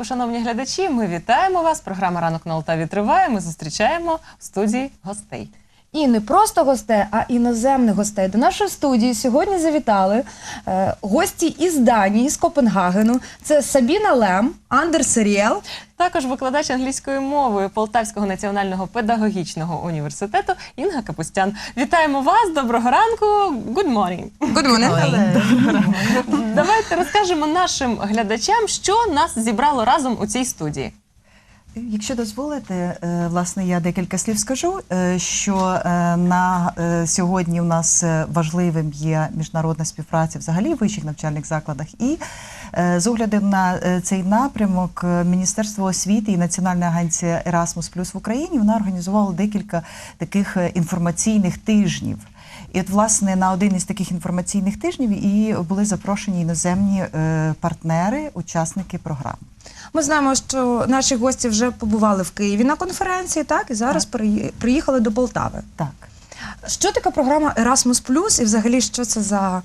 ранку, шановні глядачі. Ми вітаємо вас. Програма Ранок на Алтаві триває. Ми зустрічаємо в студії гостей. І не просто гостей, а іноземних гостей. До нашої студії сьогодні завітали е, гості із Данії, з Копенгагену. Це Сабіна Лем, Андерс Ріел. Також викладач англійської мови Полтавського національного педагогічного університету Інга Капустян. Вітаємо вас. Доброго ранку. Good morning. Давайте розкажемо нашим глядачам, що нас зібрало разом у цій студії. Якщо дозволите, е, власне, я декілька слів скажу, е, що е, на сьогодні у нас важливим є міжнародна співпраця взагалі в вищих навчальних закладах. І з огляду на цей напрямок Міністерство освіти і Національна агенція Erasmus в Україні вона організувала декілька таких інформаційних тижнів. І от, власне, на один із таких інформаційних тижнів і були запрошені іноземні е, партнери, учасники програм. Ми знаємо, що наші гості вже побували в Києві на конференції, так і зараз так. приїхали до Полтави. Так. Що така програма Erasmus+, і взагалі що це за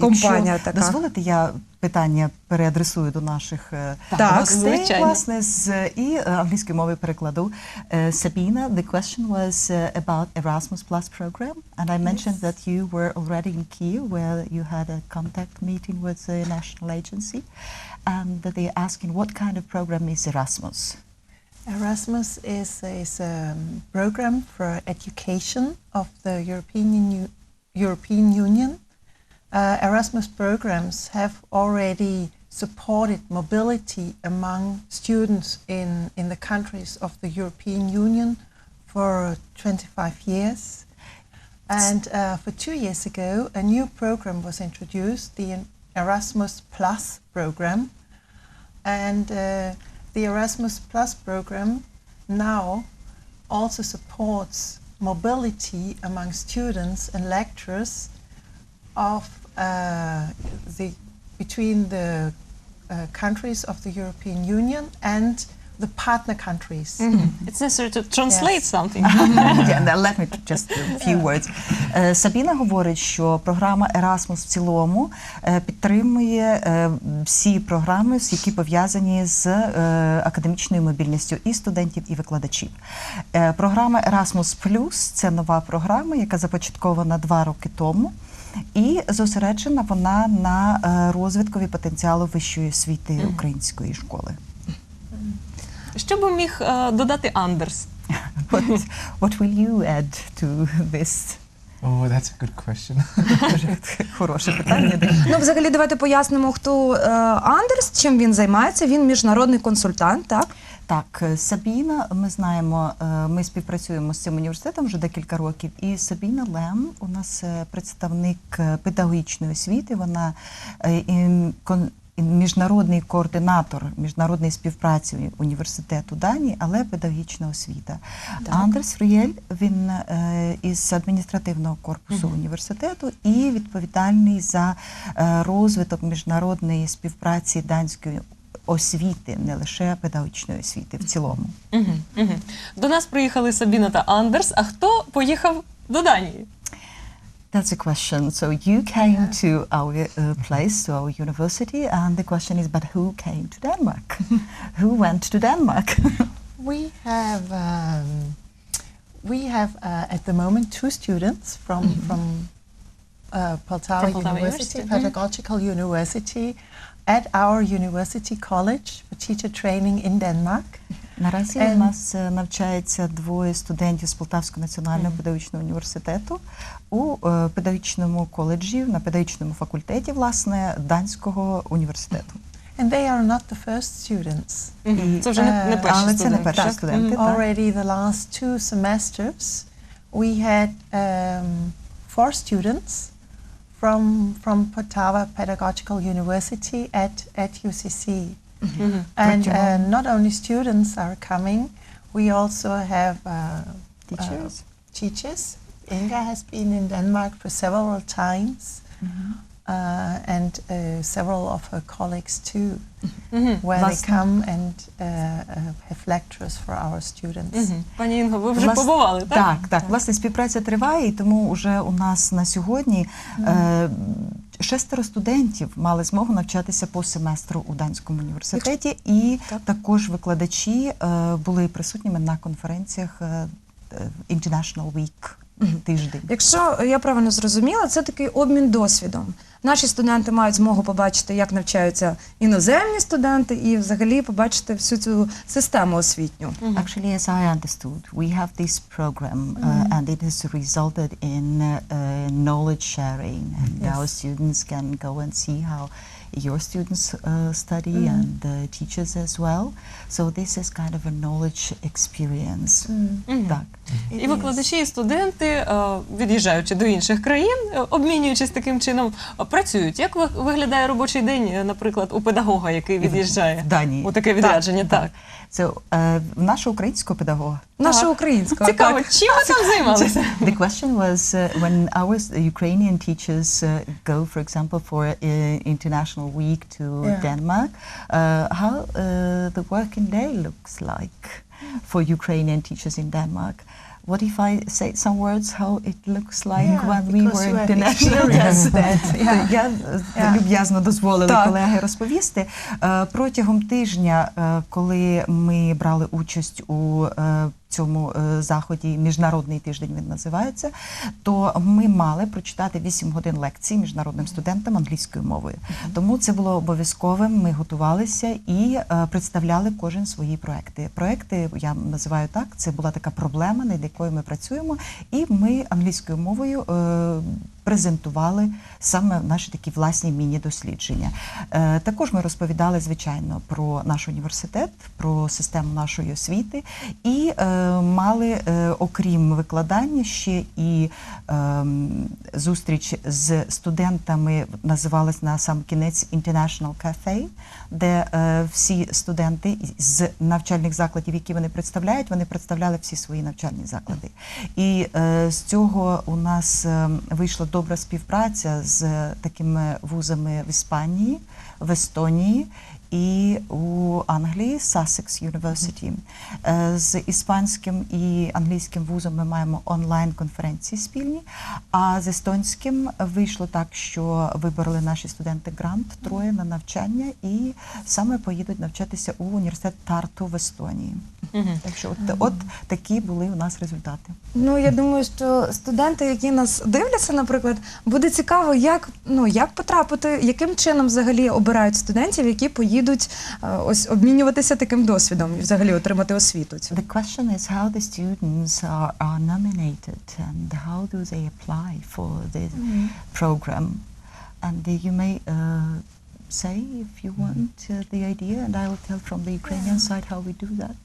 компанія Якщо така? дозволите, я питання переадресую до наших е, Так, гостей, звичайно. власне, з і е, англійської мови перекладу. Е, Sabina, the question was uh, about Erasmus Plus program, and I mentioned that you were already in Kiev, where you had a contact meeting with the national agency, and that they're asking what kind of program is Erasmus. Erasmus is, is a program for education of the European, Uni- European Union. Uh, Erasmus programs have already supported mobility among students in, in the countries of the European Union for 25 years. And uh, for two years ago, a new program was introduced, the Erasmus Plus program. And uh, the Erasmus Plus program now also supports mobility among students and lecturers of the between the uh, countries of the European Union and the partner countries. It's necessary to translate Yes. something. Yeah, now let me just a few words. Е, Сабіна говорить, що програма Erasmus в цілому е, підтримує е, всі програми, які пов'язані з е, академічною мобільністю і студентів, і викладачів. Програма Erasmus Plus – це нова програма, яка започаткована два роки тому. І зосереджена вона на е, розвиткові потенціалу вищої освіти української школи. Що би міг е, додати Андерс? What, what will you add to this? Oh, that's a good question. Хороше питання. Ну, взагалі, давайте пояснимо, хто е, Андерс, чим він займається. Він міжнародний консультант, так? Так, е, Сабіна, ми знаємо, е, ми співпрацюємо з цим університетом вже декілька років. І Сабіна Лем у нас е, представник педагогічної освіти. Вона міжнародний координатор міжнародної співпраці університету Данії, але педагогічна освіта. Андерс Фрієль, він із адміністративного корпусу університету і відповідальний за розвиток міжнародної співпраці данської освіти, не лише педагогічної освіти в цілому. Угу, угу. До нас приїхали Сабіна та Андерс. А хто поїхав до Данії? That's a question. So you came to our uh, place, to our university, and the question is, but who came to Denmark? who went to Denmark? We have um, we have uh, at the moment two students from from uh, Poltava Poltava University, University. Pedagogical University, at our University College for Teacher Training in Denmark. Наразі Ем. у нас е, навчається двоє студентів з Полтавського національного педагогічного університету у е, педагогічному коледжі, на педагогічному факультеті, власне, данського університету. And they are not the first students. Мгм. Це вже не, не Е, перші Але це не перші так? студенти. Так. Already the last two semesters, we had um, four students from from Potava Pedagogical University at at UCC, mm -hmm. Mm-hmm. and uh, not only students are coming. We also have uh, uh, teachers. teachers. Inga has been in Denmark for several times. Mm -hmm. Uh, and uh, several of her colleagues too, Мгм. where they come and uh, uh, have lectures for our students. Мгм. Пані Інго, ви вже Влас- побували, так? Так, так. Власне, співпраця триває, і тому вже у нас на сьогодні е, шестеро студентів мали змогу навчатися по семестру у данському університеті, і також викладачі е, були присутніми на конференціях е, International Week тиждень. Якщо я правильно зрозуміла, це такий обмін досвідом. Наші студенти мають змогу побачити, як навчаються іноземні студенти, і взагалі побачити всю цю систему освітню. Actually, as I understood, we have this program, uh, and it has resulted in uh, knowledge sharing, and Yes. our students can go and see how your students uh, study and the teachers as well. So this is kind of a knowledge experience. Так. І викладачі, і студенти, е, від'їжджаючи до інших країн, е, обмінюючись таким чином, е, працюють. Як виглядає робочий день, наприклад, у педагога, який від'їжджає В Данії. у таке відрядження? Так, Це в нашого українського педагога. Наша Так. українська. цікаво, чим ви там займалися? The question was uh, when our Ukrainian teachers uh, go, for example, for uh, International Week to Yeah. Denmark, uh, how uh, the working day looks like for Ukrainian teachers in Denmark. What if I say some words how it looks like Yeah, when we were have international? experienced that. Я е, люб'язно дозволили колеги розповісти. Е, Протягом тижня, е, коли ми брали участь у е, цьому е, заході, міжнародний тиждень він називається, то ми мали прочитати 8 годин лекцій міжнародним студентам англійською мовою. Тому це було обов'язковим. Ми готувалися і е, представляли кожен свої проекти. Проекти я називаю так. Це була така проблема, над якою ми працюємо, і ми англійською мовою. Презентували саме наші такі власні міні-дослідження. Е, також ми розповідали, звичайно, про наш університет, про систему нашої освіти, і е, мали, е, окрім викладання, ще і зустріч з студентами, називалась на сам кінець International Cafe, де всі студенти з навчальних закладів, які вони представляють, вони представляли всі свої навчальні заклади. І з цього у нас вийшла добра співпраця з такими вузами в Іспанії, в Естонії. І у Англії Sussex University. Е, З іспанським і англійським вузом ми маємо онлайн-конференції спільні. А з естонським вийшло так, що вибороли наші студенти грант троє на навчання і саме поїдуть навчатися у університет Тарту в Естонії. Мгм. Так що от, от такі були у нас результати. Ну я думаю, що студенти, які нас дивляться, наприклад, буде цікаво, як ну як потрапити, яким чином взагалі обирають студентів, які поїдуть е, ось обмінюватися таким досвідом і взагалі отримати освіту. Цю. The question is how the students are, are nominated and how do they apply for the program. And uh, you may uh, say, if you want, uh, the idea, and I will tell from the Ukrainian side how we do that.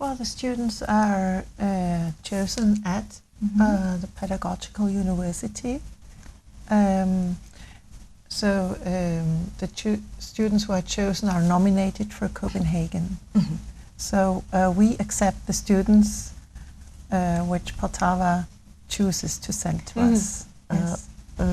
Well, the students are uh, chosen at Mhm. uh, the pedagogical university. Um, so um, the chu- students who are chosen are nominated for Copenhagen. So uh, we accept the students uh, which Poltava chooses to send to Mhm. us. Uh, Yes.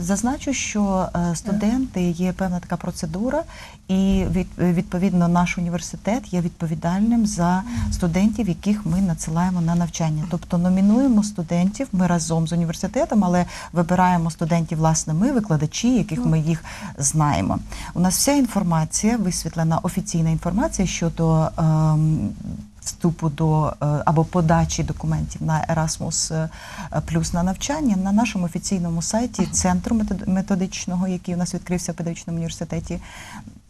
Зазначу, що е, студенти є певна така процедура, і відповідно наш університет є відповідальним за студентів, яких ми надсилаємо на навчання. Тобто номінуємо студентів ми разом з університетом, але вибираємо студентів власне ми, викладачі, яких ми їх знаємо. У нас вся інформація висвітлена, офіційна інформація щодо. Вступу до е, або подачі документів на Erasmus е, плюс на навчання на нашому офіційному сайті центру метод- методичного, який у нас відкрився в педагогічному університеті.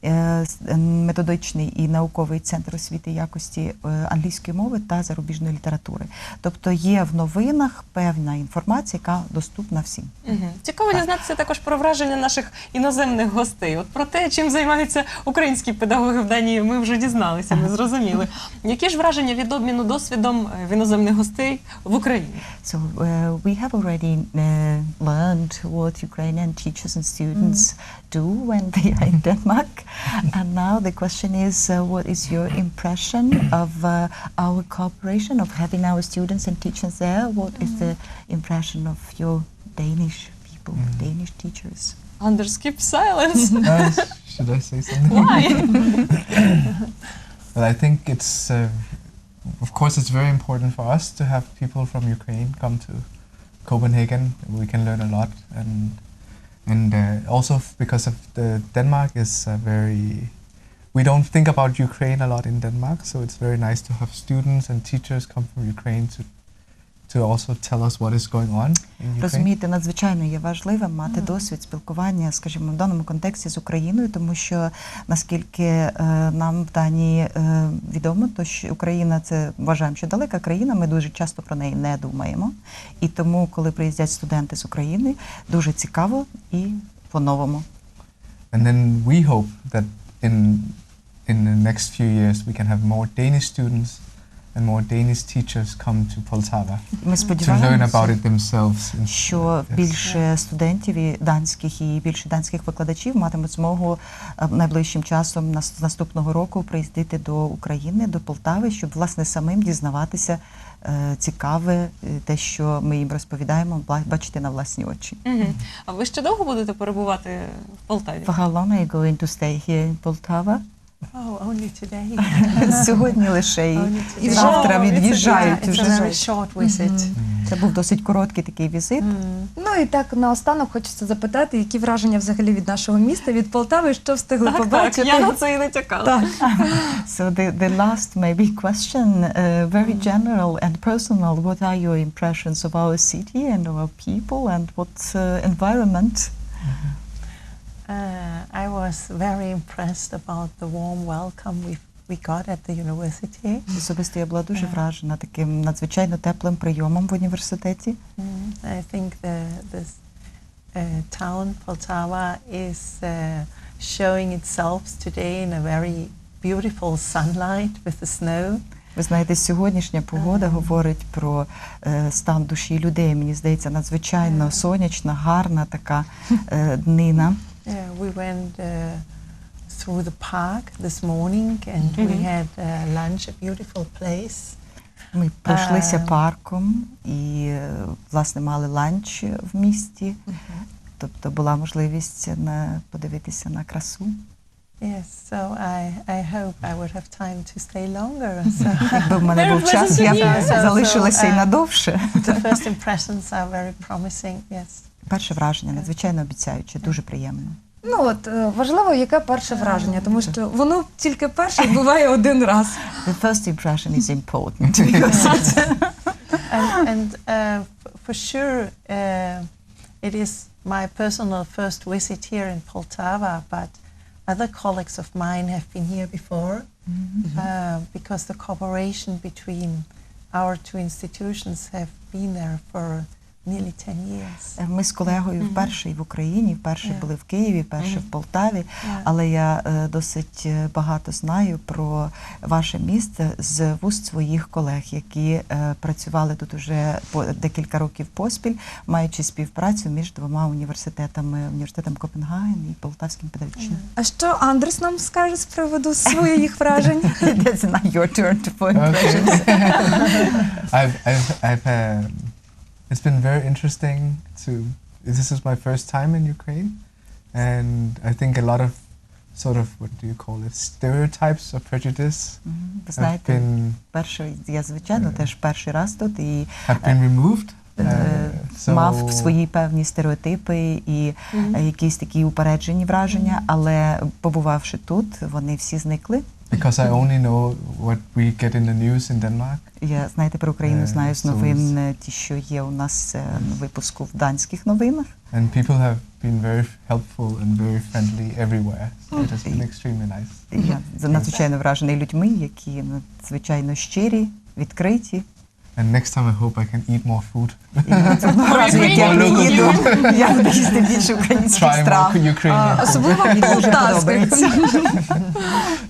Е, Методичний і науковий центр освіти якості е, англійської мови та зарубіжної літератури. Тобто є в новинах певна інформація, яка доступна всім. Мгм. Цікаво дізнатися також про враження наших іноземних гостей. От про те, чим займаються українські педагоги в Данії, ми вже дізналися, ми зрозуміли. Які ж враження від обміну досвідом е, в іноземних гостей в Україні? So uh, we have already uh, learned what Ukrainian teachers and students do when they are in Denmark, and now the question is, uh, what is your impression of uh, our cooperation of having our students and teachers there? What is the impression of your Danish people, Danish teachers? Anders, keep silence. Uh, should I say something? Why? Well, I think it's, uh, of course, it's very important for us to have people from Ukraine come to Copenhagen. We can learn a lot, and and uh, also because of the Denmark is very. We don't think about Ukraine a lot in Denmark, so it's very nice to have students and teachers come from Ukraine to to also tell us what is going on in Ukraine. Розумієте, надзвичайно є важливим мати досвід спілкування, скажімо, в даному контексті з Україною, тому що наскільки е, нам в Данії е, відомо, то що Україна це вважаємо, що далека країна. Ми дуже часто про неї не думаємо. І тому, коли приїздять студенти з України, дуже цікаво і по-новому. And then we hope that in in the next few years we can have more Danish students and more Danish teachers come to Poltava Ми to learn сподіваємося. about it themselves. що Yes. більше студентів і данських і більше данських викладачів матимуть змогу е, найближчим часом нас- з наступного року приїздити до України, до Полтави, щоб власне самим дізнаватися е, цікаве, е, те, що ми їм розповідаємо, бла- бачити на власні очі. Мгм. А ви ще довго будете перебувати в Полтаві? For how long are you going to stay here in Poltava? Сьогодні лише і завтра вже- від'їжджають very. Це був досить короткий такий візит. Ну і так наостанок хочеться запитати, які враження взагалі від нашого міста, від Полтави, що встигли Так, так, побачити. я на це і не. Так. So the, the last maybe question, uh, very general and personal. What are your impressions of our city and our people and what uh, environment? Uh, I was very impressed about the warm welcome we we got at the university. Особисто я була дуже вражена таким надзвичайно теплим прийомом в університеті. Mm, I think the this uh, town Poltava is uh, showing itself today in a very beautiful sunlight with the snow. Ви знаєте, сьогоднішня погода говорить про е, стан душі людей. Мені здається, надзвичайно сонячна, гарна така е, днина. Yeah, we went uh, through the park this morning and we Mhm. had uh, lunch, a beautiful place. Ми пройшлися Е. парком і е, власне мали ланч в місті. Тобто була можливість на подивитися на красу. Yes, so I, I hope I would have time to stay longer. So Якби в мене Very був час, я б pleasant to hear. залишилася і So, uh, надовше. the first impressions are very promising. Yes. Перше враження надзвичайно обіцяюче, дуже приємно. Ну от е, важливо, яке перше враження, тому що воно тільки перше і буває один раз. The first impression is important. because and and uh, for sure, uh, it is my personal first visit here in Poltava, but other colleagues of mine have been here before uh, because the cooperation between our two institutions have been there for nearly 10 years. Ми з колегою вперше і в Україні, вперше Yeah. були в Києві, вперше в Полтаві. Yeah. Але я е, досить е, багато знаю про ваше місце з вуст своїх колег, які е, працювали тут уже по декілька років поспіль, маючи співпрацю між двома університетами університетом Копенгаген і Полтавським педагогічним. А що Андрес нам скаже з приводу своїх вражень? That's now your turn to point. Okay. I've, I've, I've, um, it's been very interesting to. This is my first time in Ukraine, and I think a lot of sort of what do you call it stereotypes or prejudice. Ви have been перший я звичайно теж перший раз тут і have been removed. е, Uh, so мав свої певні стереотипи і е, якісь такі упереджені враження, але побувавши тут, вони всі зникли. Because I only know what we get in the news in Denmark. Я знаєте про Україну Е, знаю з новин, е, ті, що є у нас е, на випуску в данських новинах. And people have been very helpful and very friendly everywhere. So it has been extremely nice. Я надзвичайно вражений людьми, які надзвичайно щирі, відкриті. And next time I hope I can eat more food. Я буду їсти більше українських Try страв. Ukrainian food. Особливо полтавських.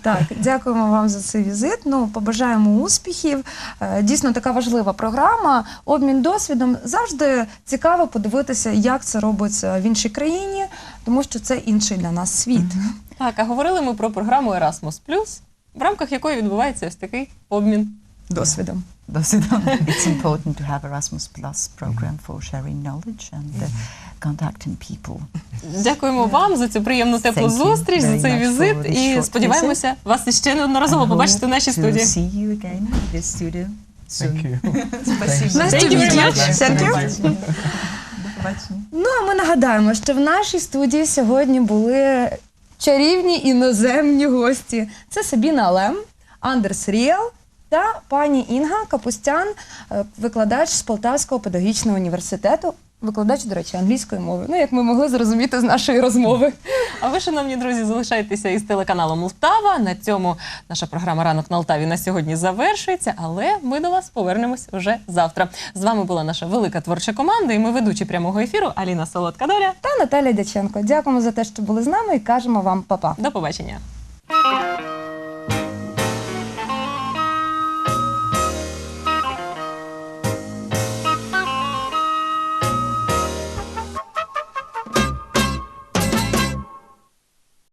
Так, дякуємо вам за цей візит. Ну, побажаємо успіхів. Е, Дійсно, така важлива програма. Обмін досвідом завжди цікаво подивитися, як це робиться в іншій країні, тому що це інший для нас світ. Так, а говорили ми про програму Erasmus+, в рамках якої відбувається ось такий обмін. Досвідом. It's important to have Erasmus Plus program for sharing knowledge and uh, contacting people. Дякуємо вам за цю приємну теплу Thank you зустріч, за very цей much візит. this І short сподіваємося вас ще неодноразово побачити в нашій to студії. see you again in this studio soon. Thank you. Спасибо. Nice to meet you. Thank you. Nice to meet you. побачення. Ну а ми нагадаємо, що в нашій студії сьогодні були чарівні іноземні гості. Це Сабіна Лем, Андерс Ріел та пані Інга Капустян, е, викладач з Полтавського педагогічного університету. Викладач, до речі, англійської мови. Ну, як ми могли зрозуміти з нашої розмови. А ви, шановні друзі, залишайтеся із телеканалом Лтава. На цьому наша програма Ранок на Лтаві на сьогодні завершується, але ми до вас повернемось уже завтра. З вами була наша велика творча команда, і ми ведучі прямого ефіру Аліна Солодка Доля. Та Наталя Дяченко. Дякуємо за те, що були з нами, і кажемо вам па-па. До побачення.